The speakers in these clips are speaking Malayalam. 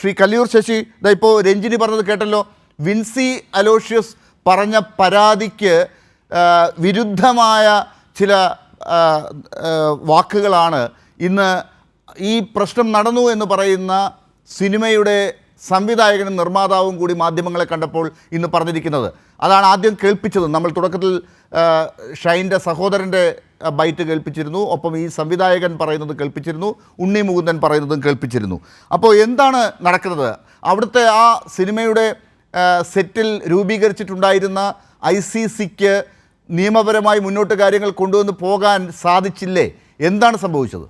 ശ്രീ കല്ലിയൂർ ശശി ഇതാ ഇപ്പോൾ രഞ്ജിനി പറഞ്ഞത് കേട്ടല്ലോ. വിൻസി അലോഷ്യസ് പറഞ്ഞ പരാതിക്ക് വിരുദ്ധമായ ചില വാക്കുകളാണ് ഇന്ന് ഈ പ്രശ്നം നടന്നു എന്ന് പറയുന്ന സിനിമയുടെ സംവിധായകനും നിർമ്മാതാവും കൂടി മാധ്യമങ്ങളെ കണ്ടപ്പോൾ ഇന്ന് പറഞ്ഞിരിക്കുന്നത്. അതാണ് ആദ്യം കേൾപ്പിച്ചത്. നമ്മൾ തുടക്കത്തിൽ ഷൈന്റെ സഹോദരന്റെ ബൈറ്റ് കേൾപ്പിച്ചിരുന്നു. ഒപ്പം ഈ സംവിധായകൻ പറയുന്നത് കേൾപ്പിച്ചിരുന്നു. ഉണ്ണി മുകുന്ദൻ പറയുന്നതും കേൾപ്പിച്ചിരുന്നു. അപ്പോൾ എന്താണ് നടക്കുന്നത്? അവിടുത്തെ ആ സിനിമയുടെ സെറ്റിൽ രൂപീകരിച്ചിട്ടുണ്ടായിരുന്ന ഐ സി സിക്ക് നിയമപരമായി മുന്നോട്ട് കാര്യങ്ങൾ കൊണ്ടുവന്ന് പോകാൻ സാധിച്ചില്ലേ? എന്താണ് സംഭവിച്ചത്?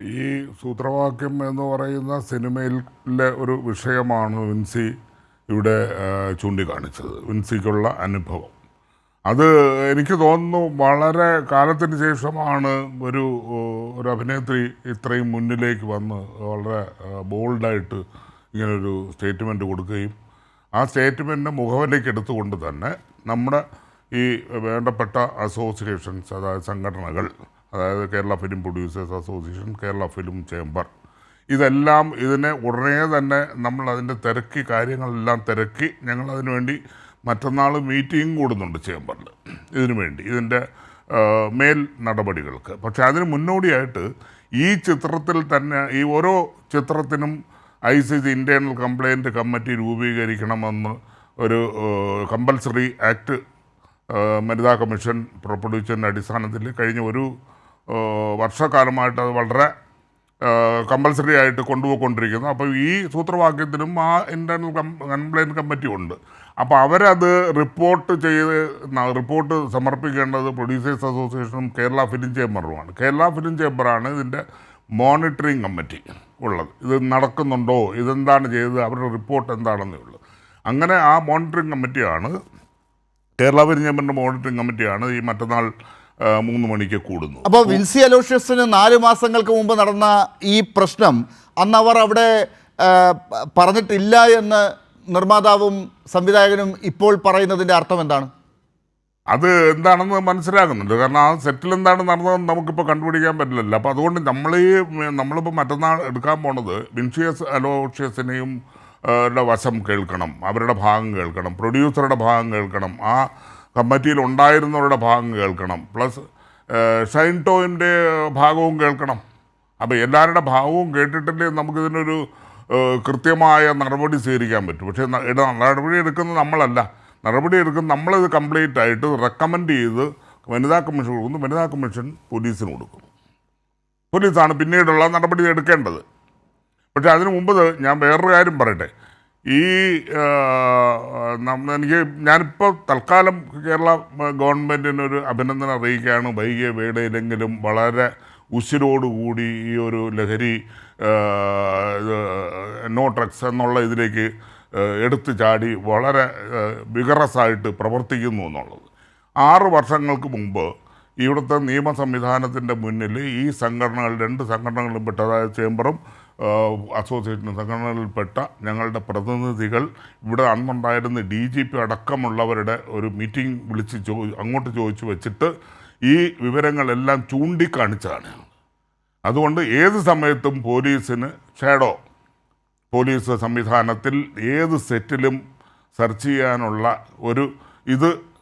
ഈ സൂത്രവാക്യം എന്ന് പറയുന്ന സിനിമയിലെ ഒരു വിഷയമാണ് വിൻസി ഇവിടെ ചൂണ്ടിക്കാണിച്ചത്. വിൻസിക്കുള്ള അനുഭവം. അത് എനിക്ക് തോന്നുന്നു വളരെ കാലത്തിന് ശേഷമാണ് ഒരു ഒരു അഭിനേത്രി ഇത്രയും മുന്നിലേക്ക് വന്ന് വളരെ ബോൾഡായിട്ട് ഇങ്ങനൊരു സ്റ്റേറ്റ്മെന്റ് കൊടുക്കുകയും ആ സ്റ്റേറ്റ്മെന്റ് മുഖവിലേക്ക് എടുത്തുകൊണ്ട് തന്നെ നമ്മുടെ ഈ വേണ്ടപ്പെട്ട അസോസിയേഷൻസ് അതായത് സംഘടനകൾ അതായത് Kerala film producers association Kerala film chamber ഇതെല്ലാം ഇതിനെ ഉടനെ തന്നെ നമ്മൾ അതിന്റെ തിരക്കി കാര്യങ്ങളെല്ലാം തിരക്കി ഞങ്ങൾ അതിനു വേണ്ടി മറ്റന്നാൾ മീറ്റിംഗ് കൂടുന്നുണ്ട് ചേംബറിൽ ഇതിനു വേണ്ടി ഇതിന്റെ മേൽ നടപടികൾക്ക്. പക്ഷേ അതിന് മുന്നോടിയായിട്ട് ഈ ചിത്രത്തിൽ തന്നെ ഈ ഓരോ ചിത്രത്തിനും I C C internal complaint committee രൂപീകരിക്കണമെന്ന് ഒരു കമ്പൽസറി ആക്ട് വനിതാ കമ്മീഷൻ പുറപ്പെടുവിച്ചതിന്റെ അടിസ്ഥാനത്തിൽ കഴിഞ്ഞ ഒരു വർഷക്കാലമായിട്ട് അത് വളരെ കമ്പൽസറി ആയിട്ട് കൊണ്ടുപോയിക്കൊണ്ടിരിക്കുന്നു. അപ്പോൾ ഈ സൂത്രവാക്യത്തിനും ആ ഇന്റേർണൽ കംപ്ലയിന്റ് കമ്മിറ്റി ഉണ്ട്. അപ്പോൾ അവരത് റിപ്പോർട്ട് ചെയ്ത് റിപ്പോർട്ട് സമർപ്പിക്കേണ്ടത് പ്രൊഡ്യൂസേഴ്സ് അസോസിയേഷനും കേരള ഫിലിം ചേംബറുമാണ് കേരള ഫിലിം ചേംബറാണ് ഇതിന്റെ മോണിറ്ററിങ് കമ്മിറ്റി ഉള്ളത്. ഇത് നടക്കുന്നുണ്ടോ? ഇതെന്താണ് ചെയ്തത്? അവരുടെ റിപ്പോർട്ട് എന്താണെന്നേ ഉള്ളൂ. അങ്ങനെ ആ മോണിറ്ററിങ് കമ്മിറ്റിയാണ് കേരള ഫിലിം ചേംബറിന്റെ മോണിറ്ററിങ് കമ്മിറ്റിയാണ് ഈ മറ്റന്നാൾ മൂന്ന് മണിക്ക് കൂടുന്നു. അപ്പോൾ വിൻസി അലോഷ്യസിന് നാല് മാസങ്ങൾക്ക് മുമ്പ് നടന്ന ഈ പ്രശ്നം അന്ന് അവർ അവിടെ പറഞ്ഞിട്ടില്ല എന്ന് നിർമ്മാതാവും സംവിധായകനും ഇപ്പോൾ പറയുന്നതിന്റെ അർത്ഥം എന്താണ്? അത് എന്താണെന്ന് മനസ്സിലാകുന്നുണ്ട്. കാരണം ആ സെറ്റിൽ എന്താണ് നടന്നതെന്ന് നമുക്കിപ്പോൾ കണ്ടുപിടിക്കാൻ പറ്റില്ലല്ലോ. അപ്പോൾ അതുകൊണ്ട് നമ്മൾ ഈ നമ്മളിപ്പോൾ മറ്റന്നാൾ എടുക്കാൻ പോണത് വിൻഷിയസ് അലോഷ്യസിനെയും വശം കേൾക്കണം. അവരുടെ ഭാഗം കേൾക്കണം. പ്രൊഡ്യൂസറുടെ ഭാഗം കേൾക്കണം. ആ കമ്മിറ്റിയിൽ ഉണ്ടായിരുന്നവരുടെ ഭാഗം കേൾക്കണം. പ്ലസ് ഷൈൻ ടോയിന്റെ ഭാഗവും കേൾക്കണം. അപ്പോൾ എല്ലാവരുടെ ഭാഗവും കേട്ടിട്ടില്ലേ നമുക്കിതിനൊരു കൃത്യമായ നടപടി സ്വീകരിക്കാൻ പറ്റും. പക്ഷേ നടപടി എടുക്കുന്നത് നമ്മളല്ല. നടപടി എടുക്കുന്നത് നമ്മളിത് കംപ്ലീറ്റ് ആയിട്ട് റെക്കമെൻഡ് ചെയ്ത് വനിതാ കമ്മീഷൻ കൊടുക്കുന്നു. വനിതാ കമ്മീഷൻ പോലീസിന് കൊടുക്കും. പോലീസാണ് പിന്നീടുള്ള നടപടി എടുക്കേണ്ടത്. പക്ഷേ അതിനു മുമ്പ് ഞാൻ വേറൊരു കാര്യം പറയട്ടെ. ഈ എനിക്ക് ഞാനിപ്പോൾ തൽക്കാലം കേരള ഗവൺമെന്റിനൊരു അഭിനന്ദനം അറിയിക്കുകയാണ്. വൈകിയ വേളയിലെങ്കിലും വളരെ ഉശിരോടുകൂടി ഈ ഒരു ലഹരി നോ ഡ്രഗ്സ് എന്നുള്ള ഇതിലേക്ക് എടുത്തു ചാടി വളരെ വികറസായിട്ട് പ്രവർത്തിക്കുന്നു എന്നുള്ളത്. ആറ് വർഷങ്ങൾക്ക് മുമ്പ് ഇവിടുത്തെ നിയമ സംവിധാനത്തിന്റെ മുന്നിൽ ഈ സംഘടനകൾ രണ്ട് സംഘടനകളും പെട്ടതായ ചേംബറും ആ, അസോസിയേഷനും സംഘടനകളിൽപ്പെട്ട ഞങ്ങളുടെ പ്രതിനിധികൾ ഇവിടെ അന്നുണ്ടായിരുന്ന ഡി ജി പി അടക്കമുള്ളവരുടെ ഒരു മീറ്റിംഗ് വിളിച്ച് ചോ അങ്ങോട്ട് ചോദിച്ചു വെച്ചിട്ട് ഈ വിവരങ്ങളെല്ലാം ചൂണ്ടിക്കാണിച്ചതാണ്. അതുകൊണ്ട് ഏത് സമയത്തും പോലീസിന് ഷാഡോ പോലീസ് സംവിധാനത്തിൽ ഏത് സെറ്റിലും സെർച്ച് ചെയ്യാനുള്ള ഒരു ഇത്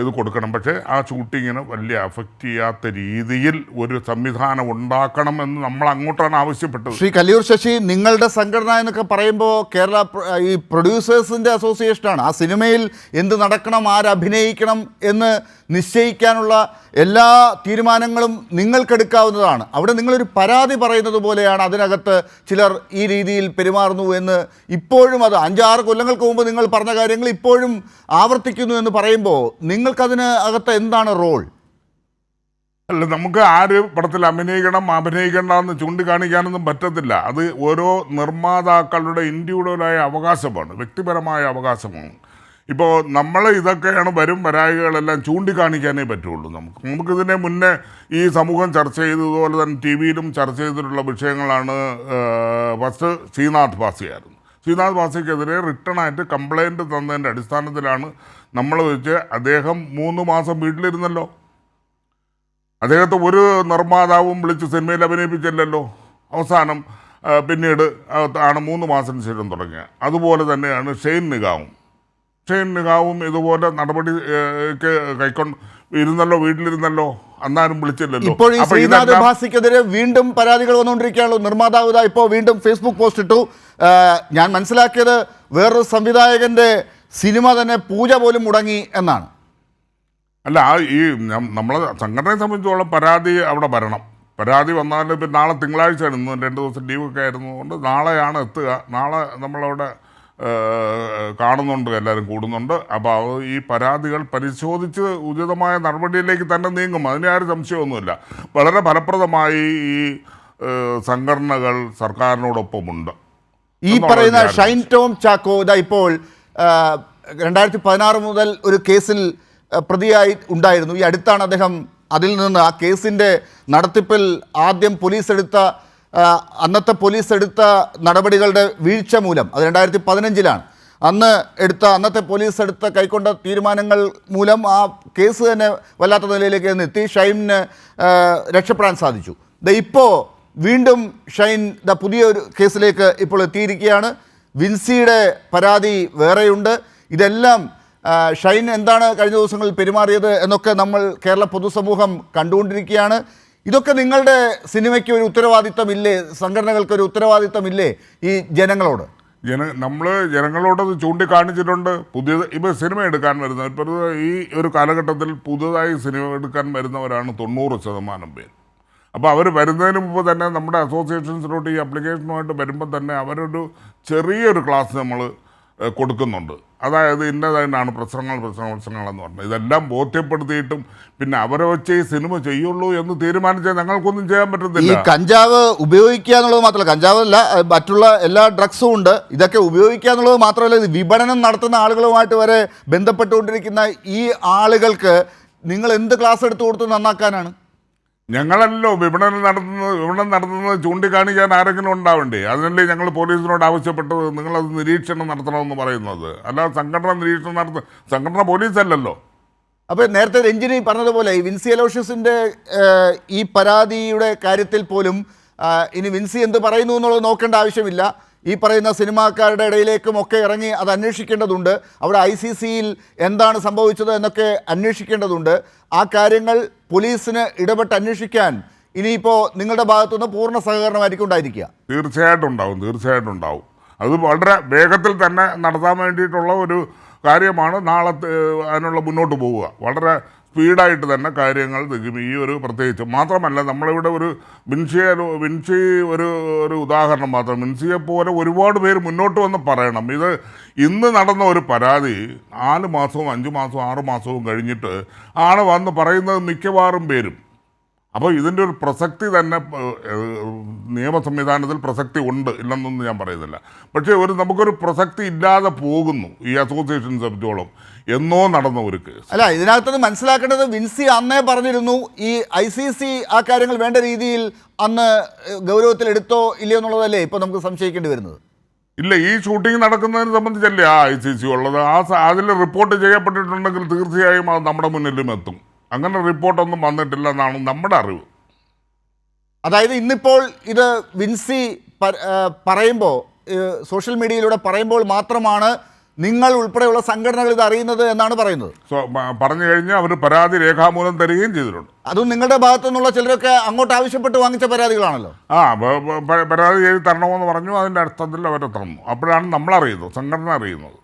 ഇത് കൊടുക്കണം. പക്ഷേ ആ ഷൂട്ടിങ്ങിന് വലിയ അഫക്റ്റ് ചെയ്യാത്ത രീതിയിൽ ഒരു സംവിധാനം ഉണ്ടാക്കണം എന്ന് നമ്മൾ അങ്ങോട്ടാണ് ആവശ്യപ്പെട്ടത്. ശ്രീ കല്ലിയൂർ ശശി നിങ്ങളുടെ സംഘടന എന്നൊക്കെ പറയുമ്പോൾ കേരള ഈ പ്രൊഡ്യൂസേഴ്സിന്റെ അസോസിയേഷനാണ് ആ സിനിമയിൽ എന്ത് നടക്കണം ആരഭിനയിക്കണം എന്ന് നിശ്ചയിക്കാനുള്ള എല്ലാ തീരുമാനങ്ങളും നിങ്ങൾക്കെടുക്കാവുന്നതാണ്. അവിടെ നിങ്ങളൊരു പരാതി പറയുന്നത് പോലെയാണ് അതിനകത്ത് ചിലർ ഈ രീതിയിൽ പെരുമാറുന്നു എന്ന് ഇപ്പോഴും അത് അഞ്ചാറ് കൊല്ലങ്ങൾക്ക് മുമ്പ് നിങ്ങൾ പറഞ്ഞ കാര്യങ്ങൾ ഇപ്പോഴും ആവർത്തിക്കുന്നു എന്ന് പറയുമ്പോൾ നിങ്ങൾക്കതിന് അകത്ത് എന്താണ് റോൾ? അല്ല നമുക്ക് ആര് പടത്തിൽ അഭിനയിക്കണം അഭിനയിക്കേണ്ട എന്ന് ചൂണ്ടിക്കാണിക്കാനൊന്നും പറ്റത്തില്ല. അത് ഓരോ നിർമ്മാതാക്കളുടെ ഇൻഡിവിജ്വലായ അവകാശമാണ് വ്യക്തിപരമായ അവകാശമാണ്. ഇപ്പോൾ നമ്മൾ ഇതൊക്കെയാണ് വരും വരായികളെല്ലാം ചൂണ്ടിക്കാണിക്കാനേ പറ്റുള്ളൂ നമുക്ക്. നമുക്കിതിനെ മുന്നേ ഈ സമൂഹം ചർച്ച ചെയ്തതുപോലെ തന്നെ ടി വിയിലും ചർച്ച ചെയ്തിട്ടുള്ള വിഷയങ്ങളാണ് ഫസ്റ്റ് ശ്രീനാഥ് ഭാസിയായിരുന്നു ശ്രീനാഥ് ഭാസിക്കെതിരെ റിട്ടേൺ ആയിട്ട് കംപ്ലൈന്റ് തന്നതിന്റെ അടിസ്ഥാനത്തിലാണ് നമ്മൾ വെച്ച് അദ്ദേഹം മൂന്ന് മാസം വീട്ടിലിരുന്നല്ലോ. അദ്ദേഹത്തെ ഒരു നിർമ്മാതാവും വിളിച്ച് സിനിമയിൽ അഭിനയിപ്പിച്ചില്ലല്ലോ. അവസാനം പിന്നീട് ആണ് മൂന്ന് മാസത്തിന് ശേഷം തുടങ്ങിയത്. അതുപോലെ തന്നെയാണ് ഷെയ്ൻ നിഗാവും ഷെയ്ൻ നിഗാവും ഇതുപോലെ നടപടി കൈക്കൊണ്ട് ഇരുന്നല്ലോ വീട്ടിലിരുന്നല്ലോ. അന്നാരും വിളിച്ചില്ലല്ലോ. ഇപ്പോൾ ഈ ശ്രീനാഥ് ഭാസിക്കെതിരെ വീണ്ടും പരാതികൾ വന്നുകൊണ്ടിരിക്കുകയാണല്ലോ. നിർമ്മാതാവ് ഇപ്പോൾ വീണ്ടും ഫേസ്ബുക്ക് പോസ്റ്റ് ഇട്ടു. ഞാൻ മനസ്സിലാക്കിയത് വേറൊരു സംവിധായകന്റെ സിനിമ തന്നെ പൂജ പോലും മുടങ്ങി എന്നാണ്. അല്ല ആ ഈ നമ്മളെ സംഘടനയെ സംബന്ധിച്ചോളം പരാതി അവിടെ വരണം. പരാതി വന്നാൽ ഇപ്പം നാളെ തിങ്കളാഴ്ചയാണ്. ഇന്ന് രണ്ട് ദിവസം ലീവൊക്കെ ആയിരുന്നതുകൊണ്ട് നാളെയാണ് എത്തുക. നാളെ നമ്മളവിടെ കാണുന്നുണ്ട് എല്ലാവരും കൂടുന്നുണ്ട്. അപ്പോൾ ഈ പരാതികൾ പരിശോധിച്ച് ഉചിതമായ നടപടിയിലേക്ക് തന്നെ നീങ്ങും. അതിന് ആരും സംശയമൊന്നുമില്ല. വളരെ ഫലപ്രദമായി ഈ സംഘടനകൾ സർക്കാരിനോടൊപ്പമുണ്ട്. ഈ പറയുന്ന ഷൈൻ ടോം ചാക്കോ ഇതാ ഇപ്പോൾ രണ്ടായിരത്തി പതിനാറ് മുതൽ ഒരു കേസിൽ പ്രതിയായി ഉണ്ടായിരുന്നു. ഈ അടുത്താണ് അദ്ദേഹം അതിൽ നിന്ന് ആ കേസിന്റെ നടത്തിപ്പിൽ ആദ്യം പോലീസ് എടുത്ത അന്നത്തെ പോലീസ് എടുത്ത നടപടികളുടെ വീഴ്ച മൂലം അത് രണ്ടായിരത്തി പതിനഞ്ചിലാണ് അന്ന് എടുത്ത അന്നത്തെ പോലീസ് എടുത്ത കൈക്കൊണ്ട തീരുമാനങ്ങൾ മൂലം ആ കേസ് തന്നെ വല്ലാത്ത നിലയിലേക്ക് എത്തി. ഷൈനിന് രക്ഷപ്പെടാൻ സാധിച്ചു. ദ ഇപ്പോൾ വീണ്ടും ഷൈൻ ദ പുതിയൊരു കേസിലേക്ക് ഇപ്പോൾ എത്തിയിരിക്കുകയാണ്. വിൻസിയുടെ പരാതി വേറെയുണ്ട്. ഇതെല്ലാം ഷൈൻ എന്താണ് കഴിഞ്ഞ ദിവസങ്ങളിൽ പെരുമാറിയത് എന്നൊക്കെ നമ്മൾ കേരള പൊതുസമൂഹം കണ്ടുകൊണ്ടിരിക്കുകയാണ്. ഇതൊക്കെ നിങ്ങളുടെ സിനിമയ്ക്ക് ഒരു ഉത്തരവാദിത്തമില്ലേ? സംഘടനകൾക്ക് ഒരു ഉത്തരവാദിത്തമില്ലേ ഈ ജനങ്ങളോട്? ജന നമ്മൾ ജനങ്ങളോടത് ചൂണ്ടിക്കാണിച്ചിട്ടുണ്ട്. പുതിയ ഇപ്പോൾ സിനിമ എടുക്കാൻ വരുന്ന ഇപ്പോൾ ഈ ഒരു കാലഘട്ടത്തിൽ പുതുതായി സിനിമ എടുക്കാൻ വരുന്നവരാണ് തൊണ്ണൂറ് ശതമാനം പേര്. അപ്പോൾ അവർ വരുന്നതിന് മുമ്പ് തന്നെ നമ്മുടെ അസോസിയേഷൻസിലോട്ട് ഈ അപ്ലിക്കേഷനുമായിട്ട് വരുമ്പോൾ തന്നെ അവരൊരു ചെറിയൊരു ക്ലാസ് നമ്മൾ കൊടുക്കുന്നുണ്ട്. അതായത് ഇന്നതായിട്ടാണ് പ്രശ്നങ്ങൾ പ്രശ്നങ്ങൾ പ്രശ്നങ്ങളെന്ന് പറഞ്ഞത്. ഇതെല്ലാം ബോധ്യപ്പെടുത്തിയിട്ടും പിന്നെ അവരെ വെച്ച് ഈ സിനിമ ചെയ്യുള്ളൂ എന്ന് തീരുമാനിച്ചാൽ ഞങ്ങൾക്കൊന്നും ചെയ്യാൻ ഈ പറ്റത്തില്ല കഞ്ചാവ് ഉപയോഗിക്കുക എന്നുള്ളത് മാത്രമല്ല കഞ്ചാവല്ല മറ്റുള്ള എല്ലാ ഡ്രഗ്സും ഉണ്ട്. ഇതൊക്കെ ഉപയോഗിക്കുക എന്നുള്ളത് മാത്രമല്ല ഇത് വിപണനം നടത്തുന്ന ആളുകളുമായിട്ട് വരെ ബന്ധപ്പെട്ടുകൊണ്ടിരിക്കുന്ന ഈ ആളുകൾക്ക് നിങ്ങൾ എന്ത് ക്ലാസ് എടുത്തു കൊടുത്ത് നന്നാക്കാനാണ്? ഞങ്ങളല്ലോ വിപണനം നടത്തുന്നത് വിപണനം നടത്തുന്നത് ചൂണ്ടിക്കാണിക്കാൻ ആരെങ്കിലും ഉണ്ടാവണ്ടേ? അതിനല്ലേ ഞങ്ങൾ പോലീസിനോട് ആവശ്യപ്പെട്ടത് നിങ്ങളത് നിരീക്ഷണം നടത്തണമെന്ന് പറയുന്നത്. അല്ലാതെ സംഘടന നിരീക്ഷണം നടത്ത സംഘടന പോലീസല്ലല്ലോ. അപ്പോൾ നേരത്തെ രഞ്ജിനി പറഞ്ഞതുപോലെ ഈ വിൻസി അലോഷ്യസിന്റെ ഈ പരാതിയുടെ കാര്യത്തിൽ പോലും ഇനി വിൻസി എന്ത് പറയുന്നു എന്നുള്ളത് നോക്കേണ്ട ആവശ്യമില്ല. ഈ പറയുന്ന സിനിമാക്കാരുടെ ഇടയിലേക്കും ഒക്കെ ഇറങ്ങി അത് അന്വേഷിക്കേണ്ടതുണ്ട്. അവിടെ ഐ സി സിയിൽ എന്താണ് സംഭവിച്ചത് എന്നൊക്കെ അന്വേഷിക്കേണ്ടതുണ്ട്. ആ കാര്യങ്ങൾ പോലീസിന് ഇടപെട്ട് അന്വേഷിക്കാൻ ഇനിയിപ്പോൾ നിങ്ങളുടെ ഭാഗത്തുനിന്ന് പൂർണ സഹകരണമായിരിക്കും ഉണ്ടായിരിക്കുക. തീർച്ചയായിട്ടും ഉണ്ടാവും തീർച്ചയായിട്ടും ഉണ്ടാവും. അത് വളരെ വേഗത്തിൽ തന്നെ നടത്താൻ വേണ്ടിയിട്ടുള്ള ഒരു കാര്യമാണ് നാളെ അതിനുള്ള മുന്നോട്ട് പോവുക. വളരെ സ്പീഡായിട്ട് തന്നെ കാര്യങ്ങൾ തികും ഈ ഒരു പ്രത്യേകിച്ച് മാത്രമല്ല നമ്മളിവിടെ ഒരു മിൻസിയ മിൻസി ഒരു ഒരു ഉദാഹരണം മാത്രം. വിൻഷിയെ പോലെ ഒരുപാട് പേര് മുന്നോട്ട് വന്ന് പറയണം. ഇത് ഇന്ന് നടന്ന ഒരു പരാതി നാല് മാസവും അഞ്ച് മാസവും ആറ് മാസവും കഴിഞ്ഞിട്ട് ആണ് വന്ന് പറയുന്നത് മിക്കവാറും പേരും. അപ്പോൾ ഇതിന്റെ ഒരു പ്രസക്തി തന്നെ നിയമ സംവിധാനത്തിൽ പ്രസക്തി ഉണ്ട് ഇല്ലെന്നൊന്നും ഞാൻ പറയുന്നില്ല. പക്ഷേ ഒരു നമുക്കൊരു പ്രസക്തി ഇല്ലാതെ പോകുന്നു ഈ അസോസിയേഷൻ സംബന്ധിച്ചോളം എന്നോ നടന്ന ഒരു കേസ് അല്ല ഇതിനകത്ത് മനസ്സിലാക്കേണ്ടത് വിൻസി അന്നേ പറഞ്ഞിരുന്നു ഈ ഐ സി സി ആ കാര്യങ്ങൾ വേണ്ട രീതിയിൽ അന്ന് ഗൗരവത്തിൽ എടുത്തോ ഇല്ലയോ എന്നുള്ളതല്ലേ ഇപ്പോൾ നമുക്ക് സംശയിക്കേണ്ടി വരുന്നത്? ഇല്ല ഈ ഷൂട്ടിംഗ് നടക്കുന്നതിനെ സംബന്ധിച്ചല്ലേ ആ ഐ സി സി ഉള്ളത്. ആ അതിൽ റിപ്പോർട്ട് ചെയ്യപ്പെട്ടിട്ടുണ്ടെങ്കിൽ തീർച്ചയായും അത് നമ്മുടെ മുന്നിലും എത്തും. അങ്ങനെ റിപ്പോർട്ടൊന്നും വന്നിട്ടില്ല എന്നാണ് നമ്മുടെ അറിവ്. അതായത് ഇന്നിപ്പോൾ ഇത് വിൻസി പറയുമ്പോൾ സോഷ്യൽ മീഡിയയിലൂടെ പറയുമ്പോൾ മാത്രമാണ് നിങ്ങൾ ഉൾപ്പെടെയുള്ള സംഘടനകൾ ഇത് അറിയുന്നത് എന്നാണ് പറയുന്നത്. പറഞ്ഞു കഴിഞ്ഞാൽ അവർ പരാതി രേഖാമൂലം തരികയും ചെയ്തിട്ടുണ്ട്. അതും നിങ്ങളുടെ ഭാഗത്തു നിന്നുള്ള ചിലരൊക്കെ അങ്ങോട്ട് ആവശ്യപ്പെട്ട് വാങ്ങിച്ച പരാതികളാണല്ലോ. ആ പരാതി എഴുതി തരണമെന്ന് പറഞ്ഞു അതിന്റെ അർത്ഥത്തിൽ അവരെ തന്നു. അപ്പോഴാണ് നമ്മൾ അറിയുന്നത് സംഘടന അറിയുന്നത്.